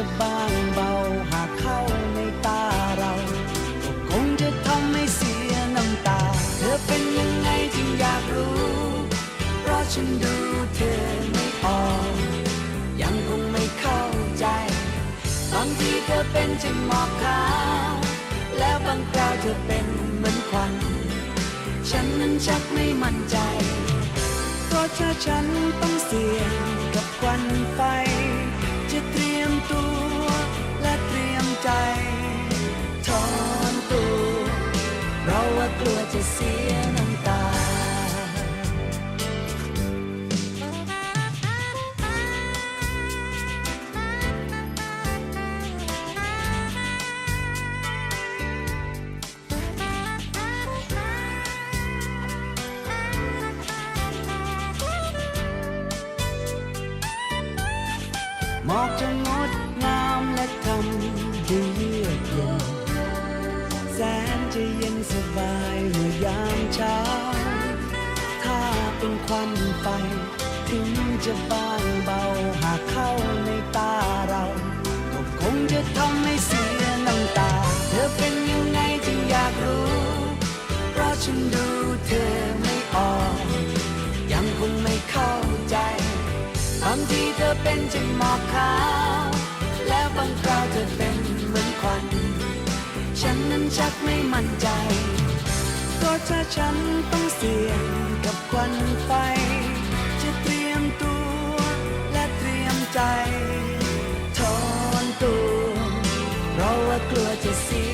จะบางเบาหากเข้าในตาเราก็คงจะทำให้เสียน้ำตา เธอเป็นยังไงจึงอยากรู้ เพราะฉันดูเธอไม่ออกยังคงไม่เข้าใจบางทีเธอเป็นจึงหมอกขาวแล้วบางคราวเธอเป็นเหมือนควัน ฉันนั้นชักไม่มั่นใจ เพราะถ้าฉันต้องเสี่ยงกับควันไฟ หมอกจะงดงามและทำให้เยือกเย็นแสนจะเย็นสบายเมื่อยามเช้า ถ้าเป็นควันไฟ ถึงจะบางเบาหากเข้าในตาเรา ก็คงจะทำให้เสียน้ำตา เธอเป็นยังไงจึงอยากรู้ เพราะฉันดูเธอ จึงหมอกขาว แล้วบางคราวเธอเป็นเหมือนควัน ฉันนั้นชักไม่มั่นใจ ก็ถ้าฉันต้องเสี่ยงกับควันไฟ จะเตรียมตัวและเตรียมใจถอนตัว เพราะว่ากลัวจะเสีย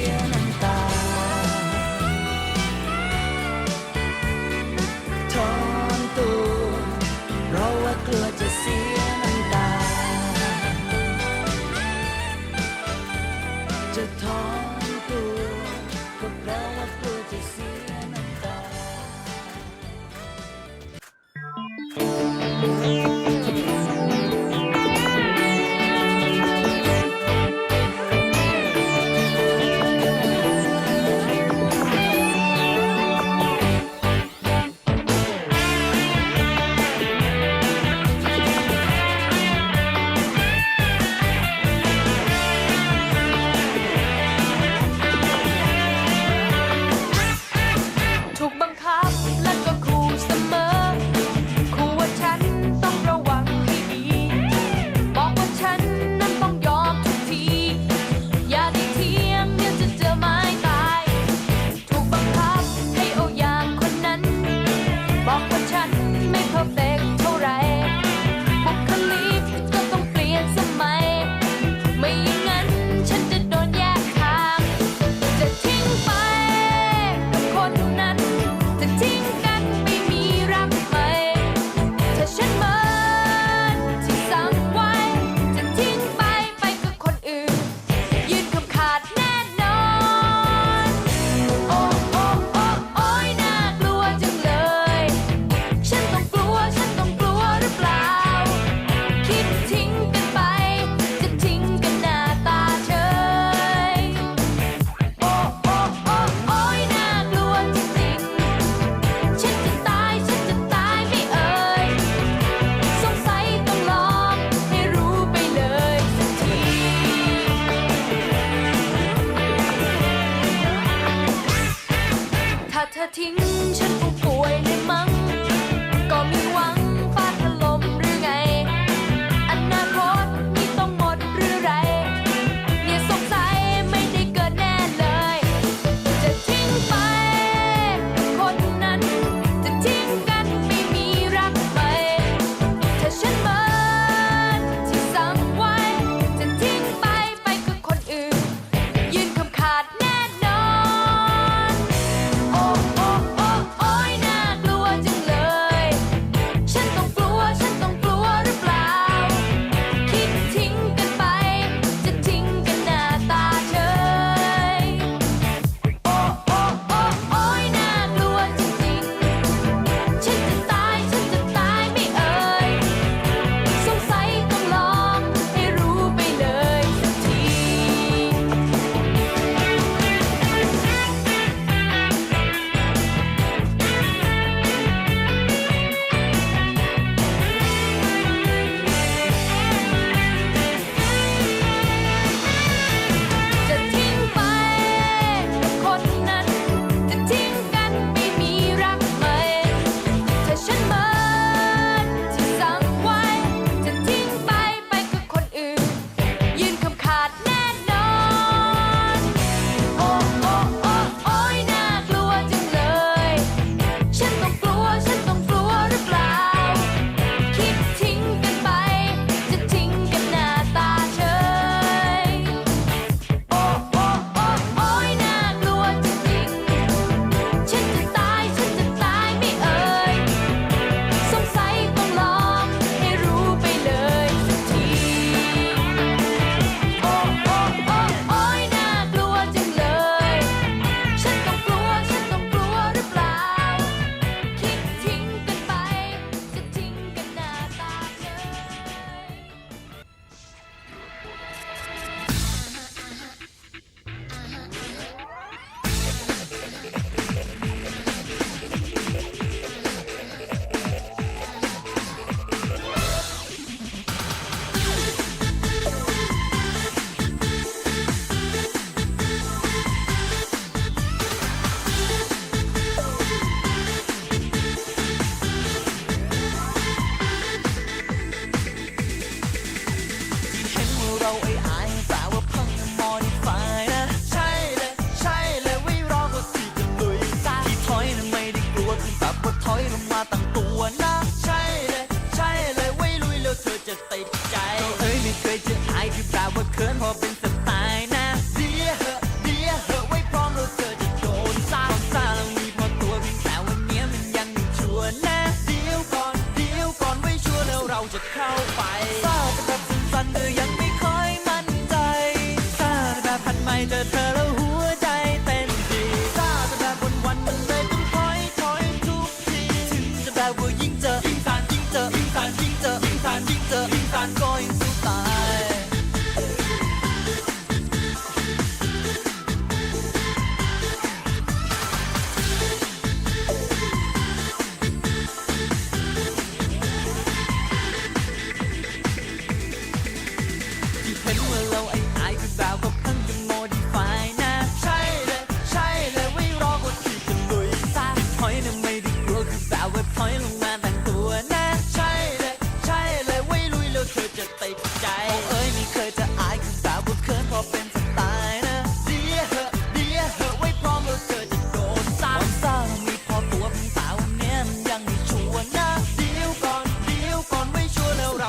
I would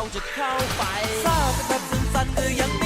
ราจะเข้าไปทราบแบบสั้นๆก็ยัง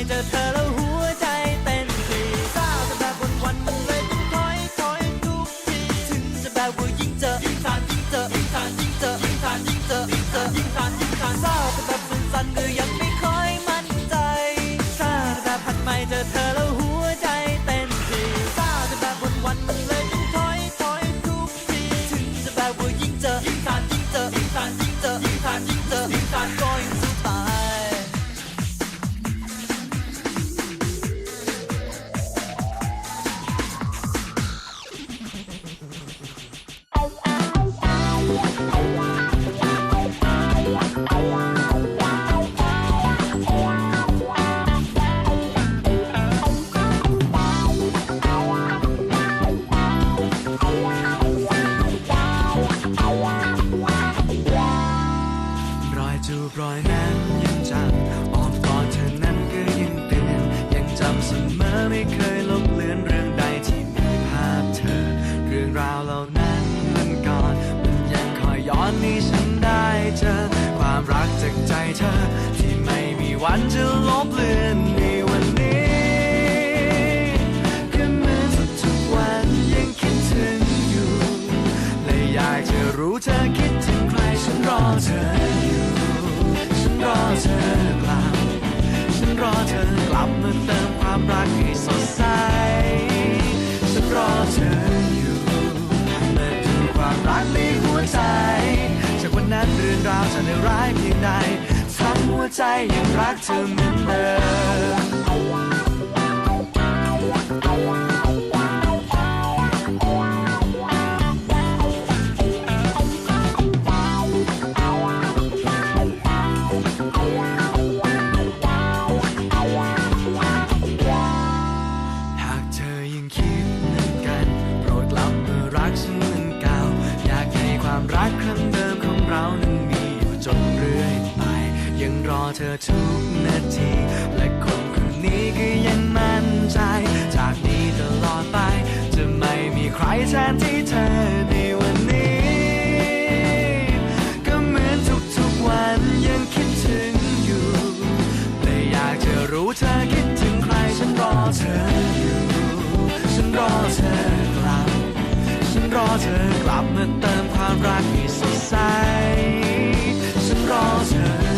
爱的。 เธอ ที่ไม่มีวันจะลบเลือนในวันนี้ก็เหมือนทุกวันยังคิดถึงอยู่ และอยากจะรู้เธอคิดถึงใครฉันรอเธออยู่ ฉันรอเธอกลับ ฉันรอเธอกลับมาเติมความรักให้สดใส ฉันรอเธออยู่มาดูความรักในหัวใจจากวันนั้นเรื่องราวจะเลวร้ายเพียงใด วใจยังรักเธอเหมือนเดิม เธอทุกนาที และคนคนนี้ก็ยังมั่นใจ จากนี้ตลอดไป จะไม่มีใครแทนที่เธอในวันนี้ ก็เหมือนทุกๆวันยังคิดถึงอยู่ แต่อยากจะรู้เธอคิดถึงใครฉันรอเธออยู่ ฉันรอเธอกลับ ฉันรอเธอกลับมาเติมความรักให้สดใส ฉันรอเธอ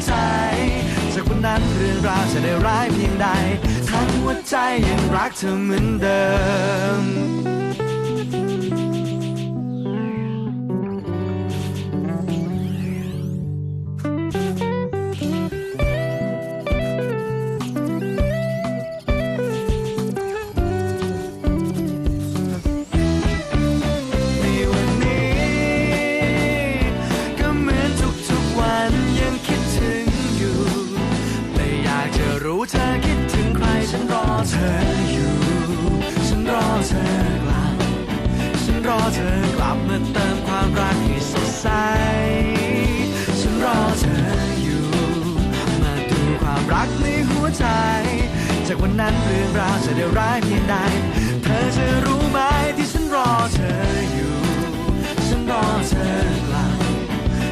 างใจ จากวันนั้นเรื่องราวจะได้ร้ายเพียงใด ทั้งหัวใจยังรักเธอเหมือนเดิม รอเธอกลับมาเติมความรักให้สดใส ฉันรอเธออยู่ มาดูความรักในหัวใจ จากวันนั้นเรื่องราวจะได้ร้ายเพียงใด เธอจะรู้ไหมที่ฉันรอเธออยู่ ฉันรอเธอกลับ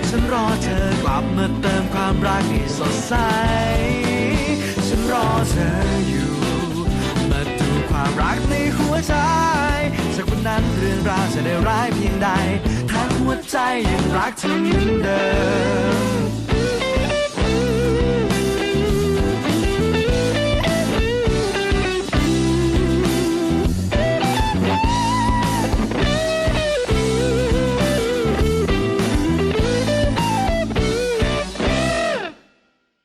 ฉันรอเธอกลับมาเติมความรักให้สดใส ฉันรอเธออยู่ มาดูความรักในหัวใจ นั้นเรื่องราวจะได้ร้ายเพียงใดทั้งหัวใจยังรักเธอเหมือนเดิม